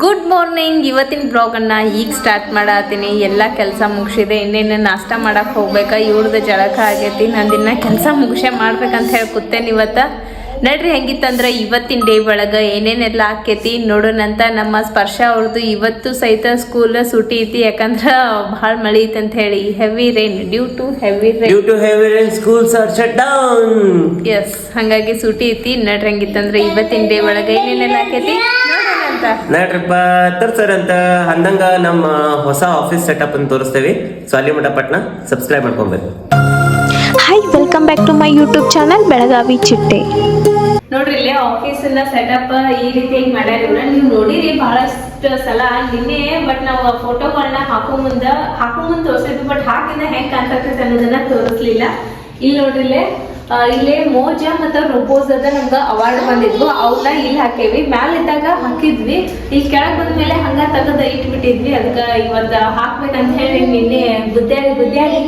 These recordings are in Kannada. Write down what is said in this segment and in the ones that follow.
ಗುಡ್ ಮಾರ್ನಿಂಗ್ ಇವತ್ತಿನ ಬ್ಲಾಗನ್ನು ಈಗ ಸ್ಟಾರ್ಟ್ ಮಾಡತ್ತೀನಿ ಎಲ್ಲ ಕೆಲಸ ಮುಗಿಸಿದೆ. ಇನ್ನೇನು ನಾಷ್ಟ ಮಾಡಕ್ಕೆ ಹೋಗ್ಬೇಕಾ? ಇವ್ರದ್ದು ಜಳಕ ಆಗೈತಿ. ನಂದಿನ್ನ ಕೆಲಸ ಮುಗಿಸೇ ಮಾಡ್ಬೇಕಂತ ಹೇಳಿ ಕೂತೇನೆ ಇವತ್ತು. ನಡ್ರಿ ಹೆಂಗಿತ್ತಂದ್ರೆ ಇವತ್ತಿನ ಡೇ ಒಳಗೆ ಏನೇನೆಲ್ಲ ಆಕೈತಿ? ನೋಡೋಣಂತ ನಮ್ಮ ಸ್ಪರ್ಶ ಅವ್ರದ್ದು ಇವತ್ತು ಸಹಿತ ಸ್ಕೂಲ್ ಸೂಟಿ ಐತಿ. ಯಾಕಂದ್ರೆ ಭಾಳ ಮಳೆ ಐತಿ ಅಂತ ಹೇಳಿ. Heavy rain due to heavy rain are shut down. Yes ಹಾಗಾಗಿ ಸೂಟಿ ಐತಿ. ನಡ್ರಿ ಹೆಂಗಿತ್ತಂದ್ರೆ ಇವತ್ತಿನ ಡೇ ಒಳಗೆ ಏನೇನೆಲ್ಲ ಆಕೈತಿ? ನೋಡೋಣಂತ ನಡ್ರಪ್ಪ ತರ್ಸರ್ ಅಂತ. ಅಂದಂಗ ನಮ್ಮ ಹೊಸ ಆಫೀಸ್ ಸೆಟಪ್ ಅಂತ ತೋರಿಸ್ತೇವೆ. ಸೊ ಅಲ್ಲಿ ಮಠ ಪಟ್ನ ಸಬ್ಸ್ಕ್ರೈಬ್ ಮಾಡ್ಕೊಬೇಕು hi welcome back to my YouTube channel Belagavi ಚಿಟ್ಟೆ ನೋಡ್ರಿ ಇಲ್ಲೇ ಆಫೀಸ್ ಸೆಟಪ್ ಈ ರೀತಿಯಾಗಿ ಮಾಡ್ಯಾರ ಇವ್ರ. ನೀವು ನೋಡಿರಿ ಬಹಳಷ್ಟು ಸಲ ನಿನ್ನೆ ಬಟ್ ನಾವು ಫೋಟೋಗಳನ್ನ ಹಾಕೋ ಮುಂದ ಹಾಕೋ ಮುಂದ ತೋರಿಸಿದ್ವಿ ಬಟ್ ಹಾಕಿಂದ ಹೆಂಗ್ ಕಾಣ್ತೈತೆ ಅನ್ನೋದನ್ನ ತೋರಿಸ್ಲಿಲ್ಲ. ಇಲ್ಲಿ ನೋಡ್ರಿ ಇಲ್ಲೇ ಇಲ್ಲೇ ಮೋಜ ಮತ್ತ ರೋಬೋಸ್ ಅದ ನಮ್ಗ ಅವಾರ್ಡ್ ಬಂದಿದ್ವು. ಅವ್ರನ್ನ ಇಲ್ಲಿ ಹಾಕೇವಿ. ಮ್ಯಾಲ ಇದ್ದಾಗ ಹಾಕಿದ್ವಿ. ಇಲ್ಲಿ ಕೆಳಗ್ ಬಂದ್ಮೇಲೆ ಹಂಗ ತೆಗೆದ ಇಟ್ಬಿಟ್ಟಿದ್ವಿ. ಅದಕ್ಕ ಇವತ್ತ ಹಾಕ್ಬೇಕಂತ ಹೇಳಿ ನಿನ್ನೆ ಬುದ್ಧಿಯಾಗಿ ಬುದ್ಧಿಯಾಗಿ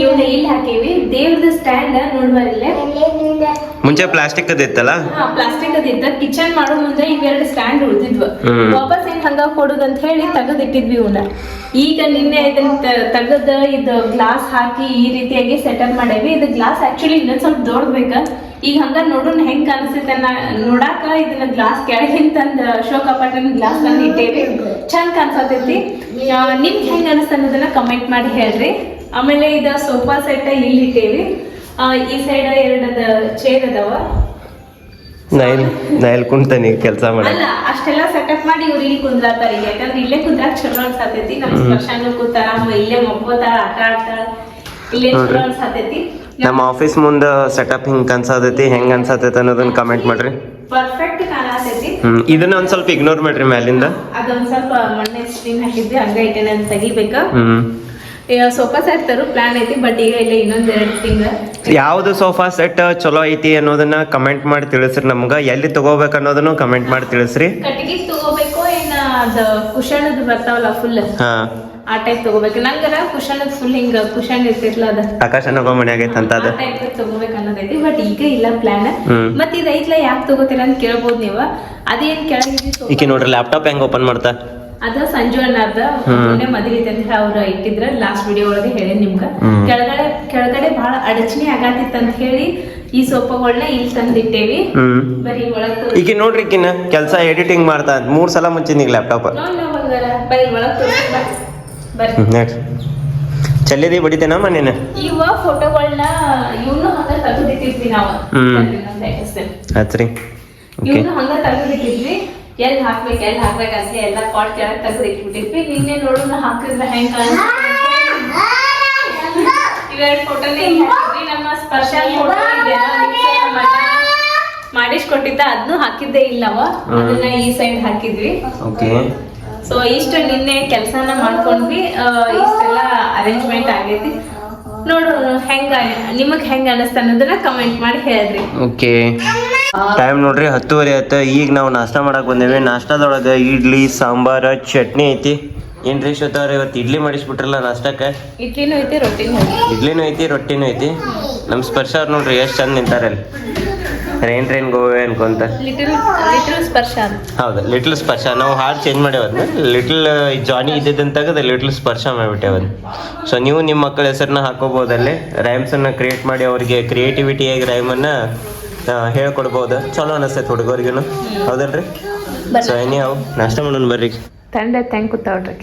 ಇವನ್ನ ಇಲ್ಲಿ ಹಾಕೇವಿ. ದೇವ್ರದ ಸ್ಟ್ಯಾಂಡ್ ನೋಡ್ಬಾರಿಲ್ಲೇ. ಮುಂಚೆ ಪ್ಲಾಸ್ಟಿಕ್ ಅದಿತ್ತಲ್ಲ ಹಾ ಪ್ಲಾಸ್ಟಿಕ್ ಅದಿತ್ತ ಕಿಚನ್ ಮಾಡೋ ಮುಂದೆ ಇವೆರಡು ಸ್ಟ್ಯಾಂಡ್ ಉಳಿದಿದ್ವು. ಹ್ಮ್. ವಾಪಸ್ ಹೆಂಗ್ ಹಂಗ ಕೊಡುದಂತ ಹೇಳಿ ತೆಗೆದಿಟ್ಟಿದ್ವಿ ಇವನ್ನ ಈಗ ನಿನ್ನೆ ಇದನ್ನ ತೆಗೆದ ಇದು ಗ್ಲಾಸ್ ಹಾಕಿ ಈ ರೀತಿಯಾಗಿ ಸೆಟಪ್ ಮಾಡೇವಿ. ಇದು ಗ್ಲಾಸ್ ಆಕ್ಚುಲಿ ಇನ್ನೊಂದ್ ಸ್ವಲ್ಪ ದೊಡ್ಡಬೇಕ ಈಗ ಹಂಗ ನೋಡೋಣ ಹೆಂಗ್ ಕಾಣಿಸ್ತೈತೆ ನೋಡಾಕ ಇದನ್ನ ಗ್ಲಾಸ್ ಕೆಳಗಿನ ತಂದ ಅಶೋಕ ಅಪಾರ್ಟ್ಮೆಂಟ್ ಗ್ಲಾಸ್ ತಂದು ಇಟ್ಟೇವಿ. ಚಂದ ಕಾಣಿಸತೈತಿ. ನಿಮ್ಗೆ ಹೆಂಗ್ ಅನಿಸ್ತ ಅನ್ನೋದನ್ನ ಕಮೆಂಟ್ ಮಾಡಿ ಹೇಳ್ರಿ. ಆಮೇಲೆ ಇದ ಸೋಫಾ ಸೆಟ್ ಇಲ್ಲಿ ಇಟ್ಟೇವಿ. ಈ ಸೈಡ್ ಎರಡದ ಚೇರ್ ಅದಾವ? ನೈಲ್ ನೈಲ್ ಕುಂತಾನೆ ಕೆಲಸ ಮಾಡಿ ಅಲ್ಲ ಅಷ್ಟೆಲ್ಲ ಸೆಟಪ್ ಮಾಡಿ ಇವ್ರು ಇಲ್ಲಿ ಕುಂದ್ರಾತಾರ ಈಗ ಯಾಕಂದ್ರೆ ಇಲ್ಲೇ ಕುಂದ್ರಾಕ್ ಚಲೋ ಅನ್ಸತೈತಿ. ನಮ್ ಸ್ಪರ್ಶಾನು ಕೂತಾರ ಇಲ್ಲೇ ಮಕ್ಕೋತಾಳ ಆಟ ಆಡ್ತಾರ ಇಲ್ಲೇ ಚಲೋ ಅನ್ಸತೈತಿ. ನಮ್ಮ ಆಫೀಸ್ ಮುಂದ ಸೆಟಪ್ ಹಿಂಗ್ ಕನ್ಸತೈತಿ ಹೆಂಗ್ ಅನ್ಸತೈತಿ ಅನ್ನೋದನ್ನ ಕಮೆಂಟ್ ಮಾಡ್ರಿ. ಪರ್ಫೆಕ್ಟ್ ಕಾಣತೈತಿ. ಇದನ್ನ ಒಂದ್ ಸ್ವಲ್ಪ ಇಗ್ನೋರ್ ಮಾಡ್ರಿ ಮ್ಯಾಲಿಂದ. ಅದೊಂದ್ ಸ್ವಲ್ಪ ಮಣ್ಣೆ ಸ್ಕ್ರೀನ್ ಹಾಕಿದ್ವಿ ಹಂಗ ಐತೆ ನಾನು ತೆಗಿಬೇಕ? ಸೋಫಾ ಸೆಟ್ ತರು ಪ್ಲಾನ್ ಐತಿ ಬಟ್ ಈಗ ಇಲ್ಲ ಇನ್ನೊಂದ್ ಎರಡು ತಿಂಗಳು. ಯಾವ್ದು ಸೋಫಾ ಸೆಟ್ ಚಲೋ ಐತಿ ಅನ್ನೋದನ್ನ ಕಮೆಂಟ್ ಮಾಡಿ ತಿಳಿಸ್ರಿ ನಮ್ಗ. ಎಲ್ಲಿ ತಗೋಬೇಕು ಅನ್ನೋದನ್ನು ಕಮೆಂಟ್ ಮಾಡಿ ತಿಳಿಸ್ರಿ. ಕಟ್ಟಿಗೆ ತಗೋಬೇಕು ಏನ ಅದ ಅದು ಬರ್ತಾವಲ್ಲ ಫುಲ್ ಹಾ. ಆ ಟೈಪ್ ತಗೋಬೇಕು. ನಂಗರ ಕುಶನದ್ ಫುಲ್ ಹಿಂಗ ಕುಶನ್ ಇರ್ತಿರ್ಲ ಅದ. ಆಕಾಶ ನಗೋ ಮನ್ಯಾಗೈತೆ ಅಂತ ಅದ. ತಗೋಬೇಕು ಅನ್ನೋದೈತಿ ಬಟ್ ಈಗ ಇಲ್ಲ ಪ್ಲಾನ್ ಮತ್ತ ಮತ್ ಇದ್ ಐತ್ಲ ಯಾಕೆ ತಗೋತೀರ ಅಂತ ಕೇಳ್ಬೋದು ನೀವು. ಅದೇನ್ ಕೆಳಗಿದ್ದು ಈಗ ಈಕಿ ನೋಡ್ರಿ ಲ್ಯಾಪ್ಟಾಪ್ ಹೆಂಗ್ ಓಪನ್ ಮಾಡ್ತಾ? ಅದ ಸಂಜು ಅಣ್ಣದ ಮದ್ವೆ ಐತೆ ಅಂತ ಅವ್ರ ಇಟ್ಟಿದ್ರ ಲಾಸ್ಟ್ ವಿಡಿಯೋ ಒಳಗೆ ಹೇಳಿ ನಿಮ್ಗ. ಕೆಳಗಡೆ ಕೆಳಗಡೆ ಬಹಳ ಅಡಚಣೆ ಆಗತ್ತಿತ್ತು ಅಂತ ಹೇಳಿ ಈ ಸೋಪಗಳನ್ನ ಇಲ್ಲಿ ತಂದಿಟ್ಟೇವಿ. ಬರೀ ಒಳಗ್ ಈಗ ನೋಡ್ರಿ ಈಕಿನ ಕೆಲಸ ಎಡಿಟಿಂಗ್ ಮಾಡ್ತಾ ಮೂರ್ ಸಲ ಮುಂಚಿನ ಲ್ಯಾಪ್ಟಾಪ್ ನಾವ್ ಹಂಗಾರ ಬರೀ ಒಳಗ್. ಬರ್ರಿ. ನೆಕ್ಸ್ಟ್ ಚಲ್ಲಿದಿ ಬಡಿತೇನ ಮನೇನ? ಇವ ಫೋಟೋಗಳನ್ನ ಇವನು ಹಂಗ ತೆಗೆದಿಟ್ಟಿದ್ವಿ ನಾವು. ಹ್ಮ್. ಆತ್ರಿ. ಇವ್ನು ಹಂಗ ತೆಗೆದಿಟ್ಟಿದ್ವಿ. ಎಲ್ಲಿ ಹಾಕ್ಬೇಕು ಎಲ್ಲಿ ಹಾಕ್ಬೇಕಂತ ಎಲ್ಲ ಪಾಟ್ ಕೆಳಗ್ ತೆಗೆದು ಇಟ್ಬಿಟ್ಟಿದ್ವಿ. ನಿನ್ನೆ ನೋಡೋಣ ಹಾಕಿದ್ರೆ ಹೆಂಗ್ ಇವೆರಡು ಫೋಟೋನೇ ಹಾಕಿದ್ವಿ. ನಮ್ಮ ಸ್ಪರ್ಶ ಫೋಟೋ ಮಾಡಿಸ್ಕೊಟ್ಟಿದ್ದ. ಅದನ್ನು ಹಾಕಿದ್ದೇ ಇಲ್ಲವ. ಅದನ್ನ ಈ ಸೈಡ್ ಹಾಕಿದ್ವಿ. ಓಕೆ. ಸೊ ಇಷ್ಟು ನಿನ್ನೆ ಕೆಲಸನ ಮಾಡ್ಕೊಂಡ್ವಿ. ಇಷ್ಟೆಲ್ಲ ಅರೇಂಜ್ಮೆಂಟ್ ಆಗೈತಿ. ನೋಡೋಣ ಹೆಂಗ ನಿಮಗ್ ಹೆಂಗ ಅನಸ್ತ ಅನ್ನೋದನ್ನ ಕಮೆಂಟ್ ಮಾಡಿ ಹೇಳ್ರಿ. ಓಕೆ. ಟೈಮ್ ನೋಡ್ರಿ ಹತ್ತುವರೆ ಆಯ್ತು. ಈಗ ನಾವು ನಾಷ್ಟ ಮಾಡಕ್ ಬಂದೇವಿ. ನಾಷ್ಟದೊಳಗೆ ಇಡ್ಲಿ ಸಾಂಬಾರ ಚಟ್ನಿ ಐತಿ. ಏನ್ರಿ ಶ್ವೇತವ್ರ ಇವತ್ತು ಇಡ್ಲಿ ಮಾಡಿಸ್ಬಿಟ್ರಲ್ಲ ನಾಷ್ಟಕ್ಕೆ? ಇಡ್ಲಿನೂ ಐತಿ ರೊಟ್ಟಿನೂ ಐತಿ. ಇಡ್ಲಿನೂ ಐತಿ ರೊಟ್ಟಿನೂ ಐತಿ. ನಮ್ಮ ಸ್ಪರ್ಶ ಅವ್ರು ನೋಡ್ರಿ ಎಷ್ಟು ಚಂದ ನಿಂತಾರೆ ಅಲ್ಲಿ ರೈನ್ ರೈನ್ ಗೋವೆ ಅನ್ಕೊಂತ. ಲಿಟಲ್ ಲಿಟಲ್ ಸ್ಪರ್ಶ ಹೌದು ಲಿಟ್ಲ್ ಸ್ಪರ್ಶ ನಾವು ಹಾಡು ಚೇಂಜ್ ಮಾಡ್ಯಾವದ್ನ ಲಿಟ್ಲ್ ಜಾನಿ ಇದ್ದಿದ್ದಂತ ಲಿಟಲ್ ಲಿಟ್ಲ್ ಸ್ಪರ್ಶ ಮಾಡಿಬಿಟ್ಟೇವನ್ ಸೊ ನೀವು ನಿಮ್ಮ ಮಕ್ಕಳ ಹೆಸರನ್ನ ಹಾಕೋಬಹುದಲ್ಲಿ ರೈಮ್ಸನ್ನು ಕ್ರಿಯೇಟ್ ಮಾಡಿ ಅವರಿಗೆ ಕ್ರಿಯೇಟಿವಿಟಿಯಾಗಿ ರೈಮನ್ನು ಹೇಳ್ಕೊಡ್ಬೋದು. ಚಲೋ ಅನಿಸ್ತೈತೆ ಹುಡುಗರಿಗೂ ಹೌದಲ್ರಿ? ಸೊ ಏನ್ಯಾವ ಅವು ನಾಷ್ಟ ಮಾಡೋಣ ಬರ್ರಿ. ತಂಡ ಯು ಕೂತಾವ್ರಿ.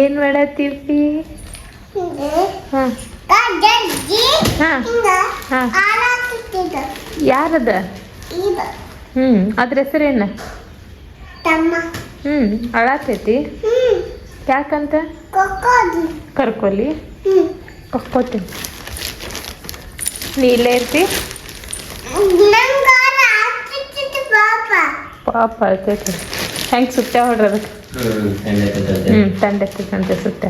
ಏನ್ ಮಾಡತ್ತೀವಿ ಹಾ. ಹಾ. ಹಾ. ಯಾರದ? ಹ್ಮ್ ಅದ್ರ ಹೆಸರೇನ? ಹ್ಮ್ ಅಳಾತೈತಿ ಯಾಕಂತ? ಕರ್ಕೊಲಿ? ಕರ್ಕೋತೀನಿ ನೀ ಇಲ್ಲೇ ಇರ್ತಿ? ಪಾಪ. ಆಯ್ತೈತಿ ಹೆಂಗ್ ಸುತ್ತ ಹೊಡ್ರಿ ಅದಕ್ಕೆ? ಹ್ಮ್ ತಂಡ ತಂದೆ ಸುತ್ತ.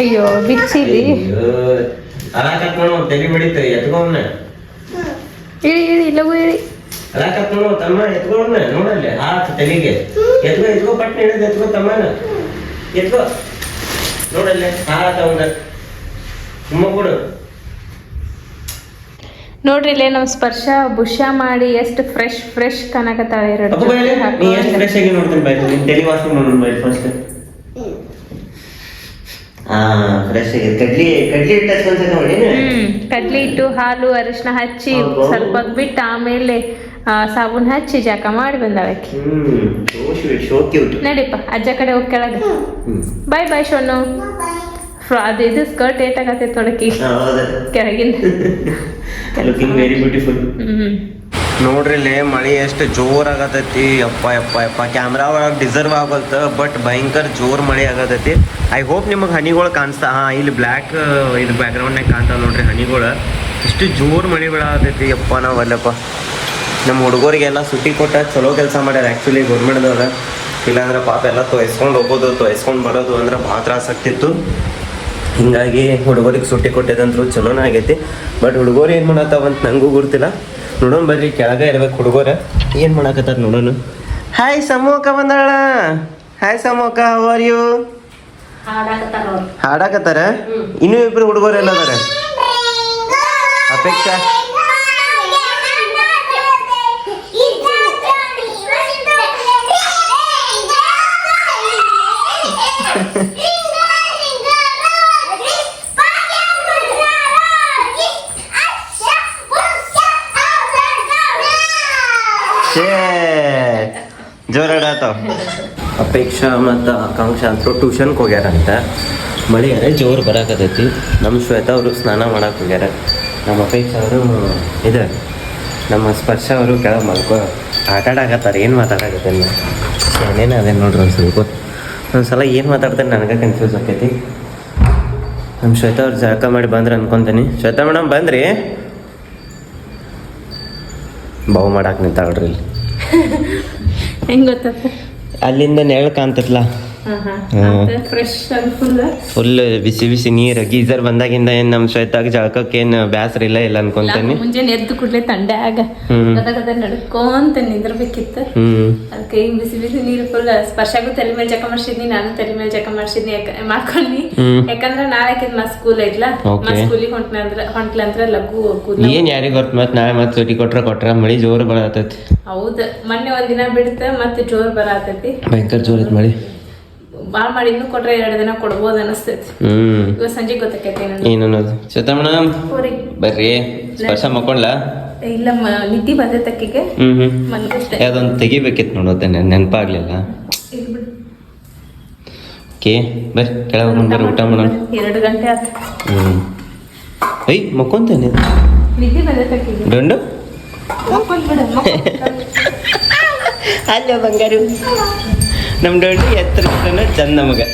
ಅಯ್ಯೋ ಬಿಚ್ಚಿಲಿ ತಲೆ ಬಿಡಿತು ಎತ್ಕೊಂಡ ಇಳಿ ಇಳಿ ಲಘು ಇಳಿ ಅಲಾಕತ್ ನೋಡು ತಮ್ಮ ಎತ್ಕೊಂಡ ನೋಡಲ್ಲಿ ಹಾಕ ತಲೆಗೆ. ಎತ್ಕೋ ಎತ್ಕೋ ಪಟ್ನ ಹಿಡಿದು ಎತ್ಕೋ ತಮ್ಮನ. ಎತ್ಕೋ. ನೋಡಲ್ಲಿ ಹಾಕ ಅವಂಗ. ತುಂಬ ಕೊಡು ನೋಡ್ರಿ ಇಲ್ಲೇ ನಮ್ ಸ್ಪರ್ಶ ಬುಷ ಮಾಡಿ ಎಷ್ಟು ಫ್ರೆಶ್ ಫ್ರೆಶ್ ಕನಕ ಎರಡು ನೀ ಎಷ್ಟು ಫ್ರೆಶ್ ಆಗಿ ನೋಡ್ತೀನಿ ತಲೆ ವಾಸನೆ ನೋಡೋಣ ಫಸ್ಟ್ ಫ್ರೆಶ್ ಕಡ್ಲಿ ಕಡ್ಲಿ ಹಿಟ್ಟು ಹಚ್ಕೊಂತ ನೋಡಿ ಹ್ಮ್ ಕಡ್ಲಿ ಹಿಟ್ಟು ಹಾಲು ಅರಿಶಿನ ಹಚ್ಚಿ. ಸ್ವಲ್ಪ ಹೊತ್ತು ಬಿಟ್ಟು ಆಮೇಲೆ ಸಾಬೂನ್ ಹಚ್ಚಿ ಜಾಕ ಮಾಡಿ ಬಂದಾಳಕಿ hmm so sweet so cute ನಡಿಪ್ಪ ಅಜ್ಜ ಕಡೆ ಹೋಗಿ ಕೆಳಗ. ಬಾಯ್ ಬಾಯ್ ಶೋನು. ಫ್ರ- ಅದು ಇದು ಸ್ಕರ್ಟ್ ಏಟಾಗತ್ತೆ ತೊಡಕಿ. ಕೆಳಗಿಂದ. Looking very beautiful hmm. ನೋಡ್ರಿ ಇಲ್ಲಿ ಮಳಿ ಎಷ್ಟು ಜೋರ್ ಆಗತೈತಿ. ಯಪ್ಪ ಯಪ್ಪ ಯಪ್ಪ. ಕ್ಯಾಮ್ರಾ ಒಳಗೆ ಡಿಸರ್ವ್ ಆಗಲ್ತ ಬಟ್ ಭಯಂಕರ ಜೋರ್ ಮಳೆ ಆಗತೈತಿ. ಐ ಹೋಪ್ ನಿಮಗೆ ಹನಿಗಳು ಕಾಣಿಸ್ತಾ ಹಾ, ಇಲ್ಲಿ ಬ್ಲ್ಯಾಕ್ ಇದು ಬ್ಯಾಕ್ಗ್ರೌಂಡ್ನಾಗ ಕಾಣ್ತಾವ ನೋಡ್ರಿ ಹನಿಗಳು. ಇಷ್ಟು ಜೋರ್ ಮಳೆ ಬೀಳತೈತಿ ಯಪ್ಪ, ನಾವು ಅಲ್ಲಪ್ಪ. ನಮ್ಮ ಹುಡುಗರಿಗೆಲ್ಲ ಸುಟ್ಟಿ ಕೊಟ್ಟ ಚಲೋ ಕೆಲಸ ಮಾಡ್ಯಾರ ಆ್ಯಕ್ಚುಲಿ ಗೌರ್ಮೆಂಟ್ದವ್ರ ಇಲ್ಲಾಂದ್ರೆ ಪಾಪ ಎಲ್ಲ ತೊಯ್ಸ್ಕೊಂಡು ಹೋಗೋದು, ತೊಯ್ಸ್ಕೊಂಡು ಬರೋದು ಅಂದ್ರೆ ಭಾಳ ತ್ರಾಸ ಆಗ್ತಿತ್ತು. ಹಿಂಗಾಗಿ ಹುಡುಗರಿಗೆ ಸುಟ್ಟಿ ಕೊಟ್ಟಿದಂದ್ರು ಚಲೋನೇ ಆಗೈತಿ. ಬಟ್ ಹುಡುಗರು ಏನು ಮಾಡತ್ತಾವಂತ ನಂಗೂ ಗೊತ್ತಿಲ್ಲ. ನೋಡೋಣ ಬರ್ರಿ ಕೆಳಗೆ ಇರ್ಬೇಕು ಹುಡುಗರ. ಏನು ಮಾಡಕತ್ತಾರ ನೋಡೋಣ. ಹಾಯ್ ಸಮೂಕ ಬಂದಾಳ. ಹಾಯ್ ಸಮೂಕ ಹೌ ಆರ್ ಯು ಹಾಡಾಕತ್ತಾರ ಇನ್ನೂ ಇಬ್ರು ಹುಡುಗರು ಎಲ್ಲ ಅದಾರ? ಅಪೇಕ್ಷಾ? ಜೋರಾಡಾತಾವ ಅಪೇಕ್ಷಾ ಮತ್ತು ಆಕಾಂಕ್ಷ ಅಂತೂ ಟ್ಯೂಷನ್ಗೆ ಹೋಗ್ಯಾರಂತ. ಮಳೆ ಅರೆ ಜೋರು ಬರಾಕತೈತಿ ನಮ್ಮ ಶ್ವೇತಾ ಅವರು ಸ್ನಾನ ಮಾಡಕ್ಕೆ ಹೋಗ್ಯಾರ. ನಮ್ಮ ಅಪೇಕ್ಷಾ ಅವರು ಇದು ನಮ್ಮ ಸ್ಪರ್ಶ ಅವರು ಕೆಳಗೆ ಮಲ್ಕೊ ಆಟ ಆಡಾಕತ್ತಾರ ಏನು ಮಾತಾಡಕತ್ತೇನೆ ಏನೇನು ಅದೇ ನೋಡ್ರಿ ಒಂದು ಸ್ವಲ್ಪ ಒಂದು ಸಲ ಏನು ಮಾತಾಡ್ತಾರೆ ನನಗೆ ಕನ್ಫ್ಯೂಸ್ ಆಕೈತಿ. ನಮ್ಮ ಶ್ವೇತಾ ಅವ್ರು ಜಳಕ ಮಾಡಿ ಬಂದ್ರೆ ಅನ್ಕೊಂತೀನಿ. ಶ್ವೇತಾ ಮೇಡಮ್ ಬಂದ್ರಿ? ಬಾವು ಮಾಡಕ್ಕೆ ನಿಂತಾಳ್ರಿ ಇಲ್ಲಿ. ಹೆಂಗ್ ಗೊತ್ತ ಅಲ್ಲಿಂದ ನೆರಳು ಆಗಿ ಫುಲ್ ಫುಲ್ ಬಿಸಿ ಬಿಸಿ ನೀರ್. ಗೀಸರ್ ಬಂದಾಗಿಂದ ಏನ್ ನಮ್ ಶ್ವೇತಾಗ ಜಳಕಕ್ಕೆ ಏನ್ ಬ್ಯಾಸರ ಇಲ್ಲ ಇಲ್ಲ ಅನ್ಕೊಂತೀನಿ. ಮುಂಜಾನೆ ಎದ್ದು ಕೂಡ್ಲೆ ತಂಡ್ಯಾಗ ನಡ್ಕೊಂತ ನಿಂದಿರ್ಬೇಕಿತ್ತು. ಅದಕ್ಕೆ ಹಿಂಗ್ ಬಿಸಿ ಬಿಸಿ ನೀರು ಫುಲ್ ಸ್ಪರ್ಶಗೂ ತಲೆ ಮೇಲೆ ಜಕ ಮಾಡ್ಸಿದ್ನಿ ನಾನು ತಲೆ ಮೇಲೆ ಜಕ ಮಾಡ್ಸಿದ್ನಿ ಯಾಕ ಮಾಡ್ಕೊಂಡಿ ಹ್ಮ್. ಯಾಕಂದ್ರ ನಾಳೆ ಮತ್ ಸ್ಕೂಲ್ ಐತ್ಲ ಸ್ಕೂಲಿಗೆ ಮತ್ ಸ್ಕೂಲಿಗೆ ಹೊಂಟ್ನಂದ್ರ ಹೊಂಟ್ಲಂದ್ರ ಲಘು ಏನ್ ಯಾರಿಗ ಗೊತ್ತ ಮತ್ತೆ ನಾಳೆ ಮತ್ತೆ ಸುಟಿ ಕೊಟ್ರ ಕೊಟ್ರ ಮಳಿ ಜೋರ್ ಬರತೈತಿ. ಹೌದ್. ಮೊನ್ನೆ ಒಂದಿನ ದಿನ ಬಿಡ್ತ ಮತ್ತೆ ಜೋರ್ ಬರತೈತಿ. ಭಯಂಕರ ಜೋರ್ ಐತಿ ಮಳಿ. ಬಾಳ್ ಮಾಡಿ ಇನ್ನೂ ಕೊಟ್ರೆ ಎರಡ್ ದಿನ ಕೊಡ್ಬೋದು ಅನಿಸ್ತೈತಿ ಹ್ಮ್. ಇವತ್ ಸಂಜೆ ಗೊತ್ತಾಕೈತಿ ನಾನು ಏನು ಅನ್ನೋದು ಶ್ವೇತಾ ಮೇಡಮ್ ಬರ್ರಿ. ಸ್ಪರ್ಶ ಮಕ್ಕೊಂಡ್ಲ ಇಲ್ಲ ನಿದ್ದಿ ಹ್ಮ್ ಯಾವ್ದೊಂದು ತೆಗಿಬೇಕಿತ್ತು ನೋಡೋದೆ ನೆನಪಾಗ್ಲಿಲ್ಲ. ಓಕೆ ಬರ್ರಿ ಕೆಳಗೆ ಬಂದು ಬರ್ರಿ ಊಟ ಮಾಡೋಣ. ಎರಡು ಗಂಟೆ ಆಯ್ತು ಹ್ಮ್. ಐ ಮಕ್ಕೊಂತೇನೆ ನಿದ್ದಿ ಬಂದೈತೆ ಅಕ್ಕಿಗೆ. ಡೊಂಡು ಅಲ್ಲ ಬಂಗಾರು. ನಮ್ಮ ಡೊಂಡು ಎತ್ತರ ಚಂದ ನಮಗೆ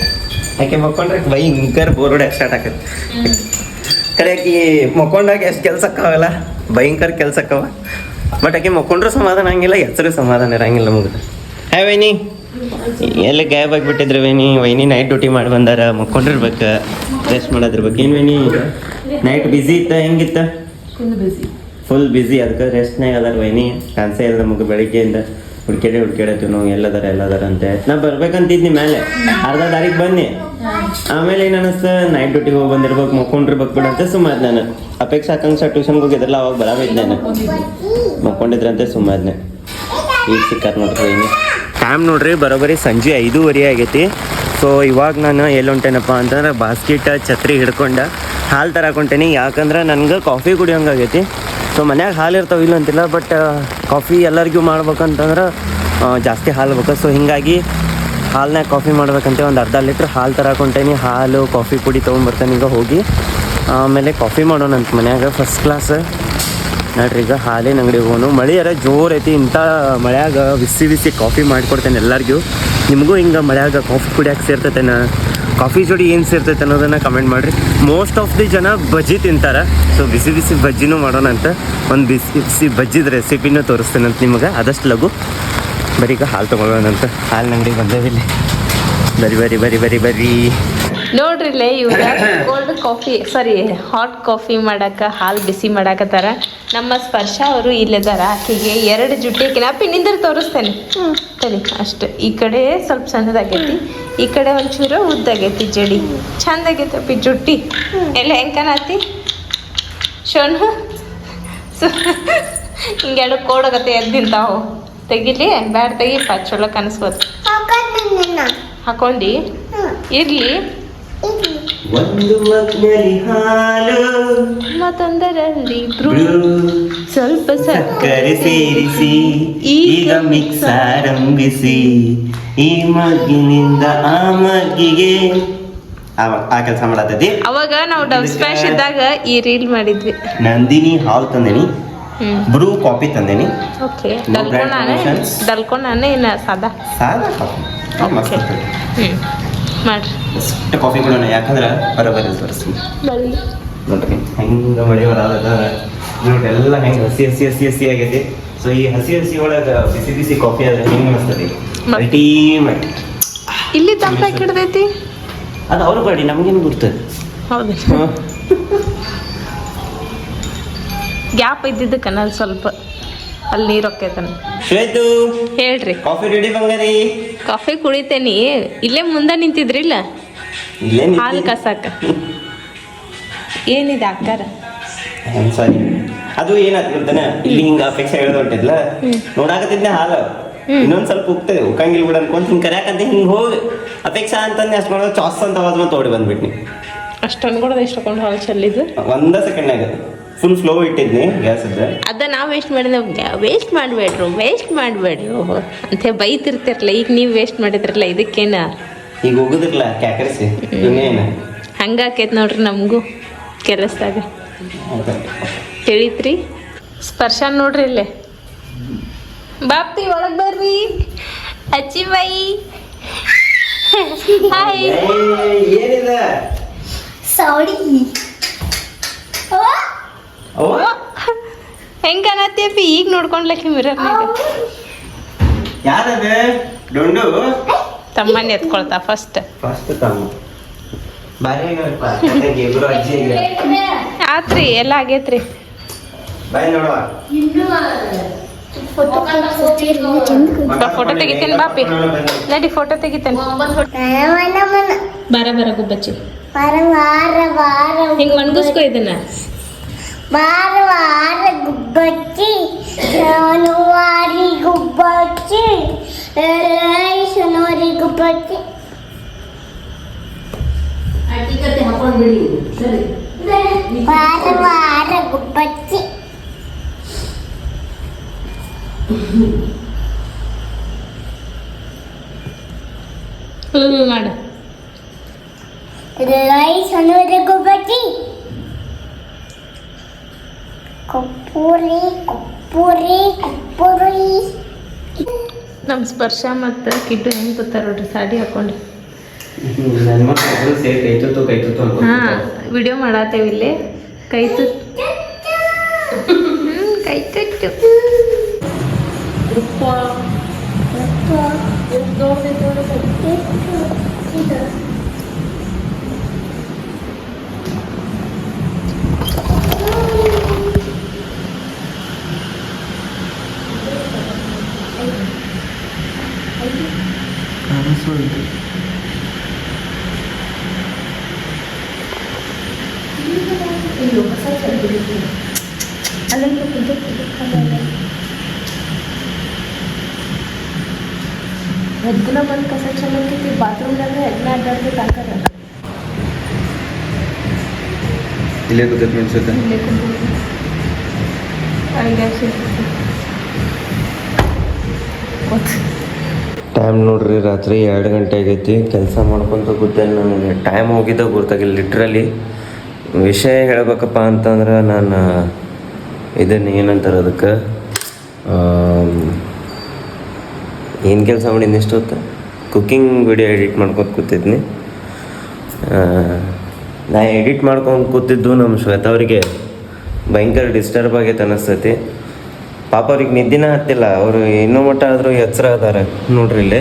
ಯಾಕೆ ಮಕ್ಕೊಂಡ್ರೆ ಭಯಂಕರ ಬೋರ್ಡ್ ಸ್ಟಾರ್ಟ್ ಆಕತ್ತೆ. ಕಡೆ ಆಕಿ ಮಕ್ಕೊಂಡಾಗ ಎಷ್ಟು ಕೆಲಸ ಅಕ್ಕಾವಲ್ಲ ಭಯಂಕರ ಕೆಲಸ ಅಕ್ಕವ ಬಟ್ ಆಕೆ ಮಕ್ಕೊಂಡ್ರೂ ಸಮಾಧಾನ ಹಂಗಿಲ್ಲ ಎತ್ತರ ಸಮಾಧಾನ ಇರಂಗಿಲ್ಲ ನಮಗೆ. ಹೇ ವೈನಿ ಎಲ್ಲ ಗಾಯಬ್ ಆಗಿಬಿಟ್ಟಿದ್ರೆ ವೈನಿ? ವೈನಿ ನೈಟ್ ಡ್ಯೂಟಿ ಮಾಡಿ ಬಂದಾರ ಮಕ್ಕೊಂಡಿರ್ಬೇಕು ರೆಸ್ಟ್ ಮಾಡೋದಿರ್ಬೇಕು ಏನು ವೈನಿ? ನೈಟ್ ಬ್ಯುಸಿ ಇತ್ತ ಹೆಂಗಿತ್ತ? ಫುಲ್ ಬಿಸಿ ಫುಲ್ ಬ್ಯುಸಿ ಅದಕ್ಕೆ ರೆಸ್ಟ್ನಾಗ ಅದಾರ ವೈನಿ. ಕಾಣಿಸೇ ಇಲ್ಲ ನಮಗೆ ಬೆಳಿಗ್ಗೆಯಿಂದ. ಹುಡ್ಕೆಡೆ ಹುಡ್ಕೆಡತ್ತೀವಿ ನಾವು ಎಲ್ಲದಾರ ಎಲ್ಲದಾರ ಅಂತೆ. ನಾ ಬರ್ಬೇಕಂತಿದ್ನಿ ಮೇಲೆ ಅರ್ಧ ದಾರಿಗೆ ಬನ್ನಿ. ಆಮೇಲೆ ಏನು ಅನಿಸ್ತ ನೈಟ್ ಡ್ಯೂಟಿಗೆ ಹೋಗಿ ಬಂದಿರ್ಬೇಕು, ಮಕ್ಕೊಂಡಿರ್ಬೇಕು ಬಿಡ ಅಂತ ಸುಮಾರು ನಾನು. ಅಪೇಕ್ಷಾ ಆಕಾಂಕ್ಷ ಟ್ಯೂಷನ್ಗೆ ಹೋಗಿದ್ರಲ್ಲ, ಅವಾಗ ಬರಾಮಿದ್ ನಾನು. ಮಕ್ಕೊಂಡಿದ್ರಂತೆ ಸುಮ್ಮನೆ ಈಗ ಸಿಕ್ಕಾರ ನೋಡ್ರಿ ಟೈಮ್ ನೋಡ್ರಿ, ಬರೋಬ್ಬರಿ ಸಂಜೆ ಐದೂವರೆ ಆಗೈತಿ. ಸೊ ಇವಾಗ ನಾನು ಎಲ್ಲಿ ಹೊಂಟೇನಪ್ಪ ಅಂತಂದ್ರೆ ಬಾಸ್ಕೆಟ್, ಛತ್ರಿ ಹಿಡ್ಕೊಂಡು ಹಾಲು ತರಕೊಂಟೇನಿ ಯಾಕಂದ್ರೆ ನನಗೆ ಕಾಫಿ ಕುಡಿಯೋಂಗಾಗೈತಿ ಸೊ ಮನ್ಯಾಗ ಹಾಲು ಇರ್ತಾವ ಇಲ್ಲ ಅಂತಿಲ್ಲ ಬಟ್ ಕಾಫಿ ಎಲ್ಲರಿಗೂ ಮಾಡ್ಬೇಕಂತಂದ್ರೆ ಜಾಸ್ತಿ ಹಾಲು ಬೇಕು. ಸೊ ಹಿಂಗಾಗಿ ಹಾಲ್ನಾಗ ಕಾಫಿ ಮಾಡ್ಬೇಕಂತ, ಒಂದು ಅರ್ಧ ಲೀಟ್ರ್ ಹಾಲು ತರಕೊಂಟೇನಿ. ಹಾಲು ಕಾಫಿ ಪುಡಿ ತೊಗೊಂಬರ್ತೇನೆ ಈಗ ಹೋಗಿ. ಆಮೇಲೆ ಕಾಫಿ ಮಾಡೋಣ ಅಂತ ಮನ್ಯಾಗ. ಫಸ್ಟ್ ಕ್ಲಾಸ್ ನೋಡ್ರಿ, ಈಗ ಹಾಲಿನ ಅಂಗಡಿಗೆ ಹೋಗೋನು ಮಳೆ ಯಾರ ಜೋರೈತಿ ಇಂಥ ಮಳೆಯಾಗ ಬಿಸಿ ಬಿಸಿ ಕಾಫಿ ಮಾಡಿಕೊಡ್ತೇನೆ ಎಲ್ಲರಿಗೂ. ನಿಮಗೂ ಹಿಂಗೆ ಮಳೆಯಾಗ ಕಾಫಿ ಕುಡಿಯಕ್ಕೆ ಸೇರ್ತೈತೆನ? ಕಾಫಿ ಜೋಡಿ ಏನು ಸೇರ್ತೈತೆ ಅನ್ನೋದನ್ನು ಕಮೆಂಟ್ ಮಾಡಿರಿ. ಮೋಸ್ಟ್ ಆಫ್ ದಿ ಜನ ಬಜ್ಜಿ ತಿಂತಾರೆ. ಸೊ ಬಿಸಿ ಬಿಸಿ ಬಜ್ಜಿನೂ ಮಾಡೋಣ ಅಂತ ಒಂದು ಬಿಸಿ ಬಿಸಿ ಬಜ್ಜಿದ ರೆಸಿಪಿನೂ ಅಂತ ನಿಮಗೆ. ಆದಷ್ಟು ಲಘು. ಬರೀಗ ಹಾಲು ತೊಗೊಳ್ಳೋಣ ಅಂತ. ಹಾಲಿನ ಅಂಗಡಿಗೆ ಬಂದೇವಿಲ್ಲಿ. ಬರಿ ಬರಿ ಬರಿ ಬರಿ ಬರಿ. ನೋಡ್ರಿ ಇಲ್ಲೇ ಇವ್ರ cold coffee sorry hot coffee ಮಾಡಕ್ಕೆ ಹಾಲು ಬಿಸಿ ಮಾಡಾಕತ್ತಾರ. ನಮ್ಮ ಸ್ಪರ್ಶ ಅವರು ಇಲ್ಲದಾರ. ಆಕೆಗೆ ಎರಡು ಜುಟ್ಟಿ ಅಪ್ಪಿ ನಿಂದ್ರ ತೋರಿಸ್ತೇನೆ. ಸರಿ ಅಷ್ಟು. ಈ ಕಡೆ ಸ್ವಲ್ಪ ಸಣ್ಣದಾಗೈತಿ. ಈ ಕಡೆ ಒಂಚೂರು ಉದ್ದಾಗೈತಿ ಜಡಿ. ಚಂದ ಆಗೈತೆ ಅಪ್ಪಿ ಜುಟ್ಟಿ. ಎಲ್ಲ ಹೆಂಗನಾತಿ ಶೋನು ಹಿಂಗೆರಡು ಕೋಡಗತ್ತೆ ಎದ್ದು ತಿಂತಾವು ತೆಗಿಲಿ ಬ್ಯಾಡ ತೆಗಿಪ್ಪ ಚಲೋ ಕನಸ್ಬೋದು ಹಾಕೊಂಡಿ ಇರ್ಲಿ. ಒಂದು ಮಗ್ನಲ್ಲಿ ಹಾಲು. ಮತ್ತೊಂದರಲ್ಲಿ ಸ್ವಲ್ಪ ಸಕ್ಕರೆ ಸೇರಿಸಿ ಈಗ ಮಿಕ್ಸ್ ಆರಂಭಿಸಿ. ಈ ಮಗ್ಗಿನಿಂದ ಆ ಮಗ್ಗಿಗೆ ಆ- ಕೆಲಸ ಮಾಡತ್ತೈತಿ. ಅವಾಗ ನಾವು ಡಬ್ ಸ್ಪ್ಯಾಶ್ ಇದ್ದಾಗ ಈ ರೀಲ್ ಮಾಡಿದ್ವಿ. ನಂದಿನಿ ಹಾಲ್ ತಂದೇನಿ. Bru coffee ತಂದೇನಿ. Okay promotions. ಡಲ್ಕೊಂಡಾನೆ ಇನ್ನ ಸಾದಾ. ಸಾದಾ ಕಾಫಿ. ಮಸ್ತ್ ಮಾಡ್ರಿ. ಕಾಫಿ ಕೊಡೋಣ ಯಾಕಂದ್ರೆ ಬರೋಬರಿ ತೋರಿಸ್ತೀನಿ. ನೋಡ್ರಿ ಹೆಂಗೆ ಮಳೆ ಬರೋದ ನೋಡಿ ಎಲ್ಲ ಹೆಂಗೆ ಹಸಿ ಹಸಿ ಹಸಿ ಹಸಿ ಆಗೈತಿ. ಸೊ ಈ ಹಸಿ ಹಸಿ ಒಳಗೆ ಬಿಸಿ ಬಿಸಿ ಕಾಫಿ ಆದ್ರೆ ಹೆಂಗೆ ಅನಿಸ್ತದೆ? ಮಲ್ಟಿ ಅಲ್ಟಿಮೇಟ್ ಇಲ್ಲಿ ತಂಪಾಗಿ ಹಿಡ್ದೈತಿ ಅದು ಅವ್ರ ಬಾಡಿ ನಮಗೇನು ಗುರ್ತದೆ ಹೌದು. ಗ್ಯಾಪ್ ಇದ್ದಿದ್ದಕ್ಕೆ ನಾನು ಸ್ವಲ್ಪ. ಅಲ್ಲಿ ನೀರು ಹೊಕ್ಕೈತನ. ಶ್ವೇತು. ಹೇಳ್ರಿ. ಕಾಫಿ ರೆಡಿ ಬಂಗಾರಿ. ಕಾಫಿ ಕುಡಿತೇನಿ ಇಲ್ಲೇ ಮುಂದೆ ನಿಂತಿದ್ರಿಲ್ಲ? ಇಲ್ಲೇ ಹಾಲು ಕಸಾಕ. ಏನಿದೆ ಅಕ್ಕಾರ? ಸಾರಿ. ಅದು ಏನಾಗ್ತಿರ್ತಾನೆ ಇಲ್ಲಿ ಹಿಂಗ ಅಪೇಕ್ಷೆ ಹೇಳೋದು ಹೊಂಟಿದ್ಲ ನೋಡಾಕತ್ತಿದ್ದೆ ಹಾಲು. ಇನ್ನೊಂದ್ ಸ್ವಲ್ಪ ಉಗ್ತದೆ ಉಕ್ಕಂಗಿಲ್ ಬಿಡ ಅನ್ಕೊಂತ ಹಿಂಗ್ ಕರ್ಯಾಕಂತ ಹಿಂಗ್ ಹೋಗಿ ಅಪೇಕ್ಷಾ ಅಂತ ಅಷ್ಟು ಮಾಡೋದು ಚಾಸ್ ಅಂತ ಅವಾಜ್ ಮತ್ತೆ ಓಡಿ ಬಂದ್ಬಿಟ್ನಿ. ಅಷ್ಟು ಅನ್ಕೊಡೋದು ಇಷ್ಟಕೊಂಡು ಹಾಲು ಚೆಲ್ಲಿದ್ದು? ಒಂದ ಸೆಕೆಂಡ್ನಾಗ ಫುಲ್ ಫ್ಲೋ ಇಟ್ಟಿದ್ನಿ ಗ್ಯಾಸ್ ಇದ್ರೆ ಅದ ನಾವು ವೇಸ್ಟ್ ಮಾಡಿದ್ರೆ ವೇಸ್ಟ್ ಮಾಡಬೇಡ್ರು ವೇಸ್ಟ್ ಮಾಡಬೇಡ್ರು ಅಂತ ಬೈತಿರ್ತಿರಲ್ಲ ಈಗ ನೀವು ವೇಸ್ಟ್ ಮಾಡಿದ್ರಲ್ಲ ಇದಕ್ಕೇನ? ಈಗ ಹೋಗುದಿರ್ಲ ಕ್ಯಾಕರಿಸಿ. ಇನ್ನೇನ? ಹಂಗಾಕೈತೆ ನೋಡ್ರಿ ನಮಗೂ ಕೆಲಸದಾಗ. ತಿಳಿತ್ರಿ. ಸ್ಪರ್ಶ ನೋಡ್ರಿ ಇಲ್ಲೇ. ಬಾಪ್ತಿ ಒಳಗ್ ಬರ್ರಿ. ಅಚ್ಚಿ ಬೈ ಹಾಯ್ ಏನಿದೆ? ಸಾಡಿ ಅವ್ವ ಹೆಂಗ ಕಾಣತ್ತೇಪಿ ಈಗ ನೋಡ್ಕೊಂಡ್ಲಕ್ಕೆ ಮಿರರ್ ಯಾರದೆ? ಡೊಂಡು ತಮ್ಮನ್ನ ಎತ್ಕೊಳ್ತಾ ಫಸ್ಟ್ ಫಸ್ಟ್ ತಮ್ಮ. ಬಾರಿ ಇಬ್ರು ಅಜ್ಜಿ ಇದೆ ಆತ್ರಿ ಎಲ್ಲ ಆಗೇತ್ರಿ. ಬಾಯ್ ನೋಡುವ. ಫೋಟೋ ತೆಗಿತೇನೆ ಬಾಪಿ. ನಡಿ ಫೋಟೋ ತೆಗಿತೇನೆ. ಬರ ಬರ ಗುಬ್ಬಚ್ಚಿ. ವಾರ ವಾರ ವಾರ ಹಿಂಗ್ ಮಣ್ಗುಸ್ಕೋ ಇದನ್ನ. ವಾರ ವಾರ ಗುಬ್ಬಚ್ಚಿ ಶನಿವಾರಿ ಗುಬ್ಬಚ್ಚಿ ಏಯ್ ಶನಿವಾರಿ ಗುಬ್ಬಚ್ಚಿ ವಾರ ವಾರ ಗುಬ್ಬಚ್ಚಿ ಹ್ಞೂ ಮಾಡು ಏಯ್ ಶನಿವಾರಿ ಗುಬ್ಬಚ್ಚಿ ಕೊಪ್ಪುರಿ ಕೊಪ್ಪುರಿ ಕೊಪ್ಪುರಿ ನಮ್ಮ ಸ್ಪರ್ಶ ಮತ್ತು ಕಿಟ್ಟು ಹೆಂಗೆ ಕೂತಾರ ನೋಡ್ರಿ ಸಾಡಿ ಹಾಕೊಂಡು ಹಾಂ ವಿಡಿಯೋ ಮಾಡತ್ತೇವೆ ಇಲ್ಲಿ ಕೈ ತುತ್ತು ಕೈ ತುತ್ತು ಎದ್ದಿನ ಬಂದು ಕಸ ಚಲೋಕೈತಿ ಬಾತ್ರೂಮ್ದಾಗ ಎದ್ನ ಅಡ್ಡಾಡ್ಬೇಕು ಹಾಕದ ಇಲ್ಲೇ ಕೂತೈತಿ ಅನ್ಸುತ್ತೆ ಇಲ್ಲೇ ಟೈಮ್ ನೋಡ್ರಿ ರಾತ್ರಿ ಎರಡು ಗಂಟೆ ಆಗೈತಿ. ಕೆಲಸ ಮಾಡ್ಕೊಂತ ಕೂತೇನೆ ನನಗೆ ಟೈಮ್ ಹೋಗಿದ್ದ ಗೊತ್ತಾಗಿಲ್ಲ ಲಿಟ್ರಲಿ ವಿಷಯ ಹೇಳ್ಬೇಕಪ್ಪ ಅಂತಂದ್ರೆ ನಾನು ಇದನ್ನು ಏನಂತಾರೆ ಅದಕ್ಕೆ? ಏನು ಕೆಲಸ ಮಾಡಿದ್ದೀನಿ ಇಷ್ಟು ಹೊತ್ತು? ಕುಕ್ಕಿಂಗ್ ವಿಡಿಯೋ ಎಡಿಟ್ ಮಾಡ್ಕೊತ ಕೂತಿದ್ನಿ. ನಾ ಎಡಿಟ್ ಮಾಡ್ಕೊಂಡು ಕೂತಿದ್ದು ನಮ್ಮ ಶ್ವೇತಾ ಅವರಿಗೆ. ಭಯಂಕರ ಡಿಸ್ಟರ್ಬ್ ಆಗೈತೆ ಅನ್ನಿಸ್ತೈತಿ ಪಾಪ ಅವ್ರಿಗೆ ನಿದ್ದಿನ ಹತ್ತಿಲ್ಲ. ಅವರು ಇನ್ನೂ ಮಟ್ಟ ಆದರೂ ಎಚ್ಚರ ಅದಾರೆ ನೋಡ್ರಿ ಇಲ್ಲಿ.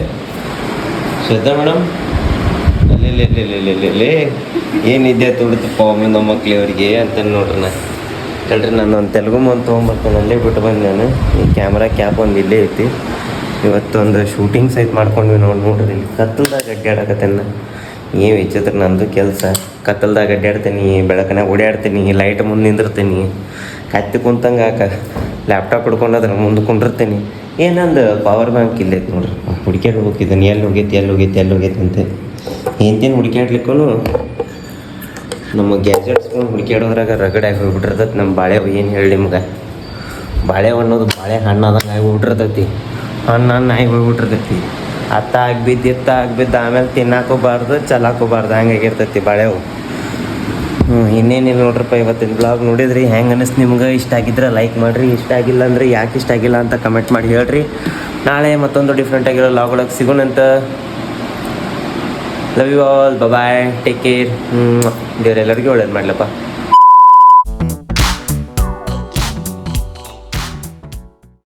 ಶ್ವೇತಾ ಮೇಡಮ್ ಅಲ್ಲಿ ಏನು ಇದೆ ತುಳಿತಪ್ಪ ಒಮ್ಮೆ ನಮ್ಮ ಮಕ್ಳಿವ್ರಿಗೆ ಅಂತ ನೋಡ್ರಿ ನಾ. ಹೇಳ್ರಿ, ನಾನು ಒಂದು ತೆಲುಗು ಮಂದು ತೊಗೊಂಬರ್ತೇನೆ. ಅಲ್ಲೇ ಬಿಟ್ಟು ಬಂದೆ ನಾನು. ಈ ಕ್ಯಾಮ್ರಾ ಕ್ಯಾಪ್ ಒಂದು ಇಲ್ಲೇ ಐತಿ. ಇವತ್ತೊಂದು ಶೂಟಿಂಗ್ ಸಹಿತ ಮಾಡ್ಕೊಂಡ್ವಿ ನೋಡಿ ನೋಡ್ರಿ ಕತ್ತಲ್ದಾಗ ಅಡ್ಡಾಡಕತ್ತೇನೆ ಏನು ವಿಚಿತ್ರ ನಂದು ಕೆಲಸ. ಕತ್ತಲ್ದಾಗ ಅಡ್ಡಾಡ್ತೀನಿ ಬೆಳಕನಾಗ ಓಡಾಡ್ತೀನಿ ಲೈಟ್ ಮುಂದೆ ನಿಂದಿರ್ತೀನಿ. ಕತ್ತಿ ಕುಂತಂಗೆ ಲ್ಯಾಪ್ಟಾಪ್ ಹಿಡ್ಕೊಂಡು ಅದ್ರ ಮುಂದೆ ಕುಂಡಿರ್ತೀನಿ. ಏನಂದು ಪವರ್ ಬ್ಯಾಂಕ್ ಇಲ್ಲೈತೆ ನೋಡ್ರಿ. ಹುಡುಕ್ಯಾಡ್ ಹೋಗಿದ್ದಾನೆ ಎಲ್ಲಿ ಹೋಗೈತಿ ಎಲ್ಲಿ ಹೋಗೈತಿ ಎಲ್ಲಿ ಹೋಗೈತಿ ಅಂತ. ಏನ್ತೇನು ಹುಡುಕ್ಯಾಡ್ಲಿಕ್ಕೂ ನಮ್ಮ ಗ್ಯಾಜೆಟ್ಸ್ಗಳು ಹುಡುಕ್ಯಾಡೋದ್ರಾಗ ರಗಡಾಗಿ ಹೋಗ್ಬಿಟ್ಟಿರ್ತೈತಿ. ನಮ್ಮ ಬಾಳೆ ಏನು ಹೇಳಿ ನಿಮ್ಗೆ? ಬಾಳೆ ಅನ್ನೋದು ಬಾಳೆ ಹಣ್ಣು ಅದಂಗೆ ಆಗಿ ಹೋಗ್ಬಿಟ್ಟಿರ್ತೈತಿ ನಾಯಿ ಹೋಗ್ಬಿಟ್ಟಿರ್ತೈತಿ. ಅತ್ತ ಆಗಿ ಬಿದ್ದು ಇತ್ತ ಆಗಿ ಬಿದ್ದು ಆಮೇಲೆ ತಿನ್ನಾಕೋಬಾರ್ದು ಹಂಗೆ ಆಗಿರ್ತೈತಿ ಬಾಳೆವು ಹ್ಞೂ ಇನ್ನೇನಿಲ್ಲ ನೋಡ್ರಪ್ಪ, ಇವತ್ತಿನ ಬ್ಲಾಗ್ ನೋಡಿದ್ರಿ, ಹೆಂಗೆ ಅನಿಸ್ತು ನಿಮ್ಗೆ? ಇಷ್ಟ ಆಗಿದ್ರೆ ಲೈಕ್ ಮಾಡಿರಿ, ಇಷ್ಟ ಆಗಿಲ್ಲ ಅಂದ್ರೆ ಯಾಕೆ ಇಷ್ಟ ಆಗಿಲ್ಲ ಅಂತ ಕಮೆಂಟ್ ಮಾಡಿ ಹೇಳ್ರಿ. ನಾಳೆ ಮತ್ತೊಂದು ಡಿಫ್ರೆಂಟ್ ಆಗಿರೋ ಲಾಗ್ ಒಳಗೆ ಸಿಗೋಣಂತ love you all bye take care ಹ್ಞೂ ದೇವ್ರೆಲ್ಲರಿಗೂ ಒಳ್ಳೇದು ಮಾಡ್ಲಪ್ಪ.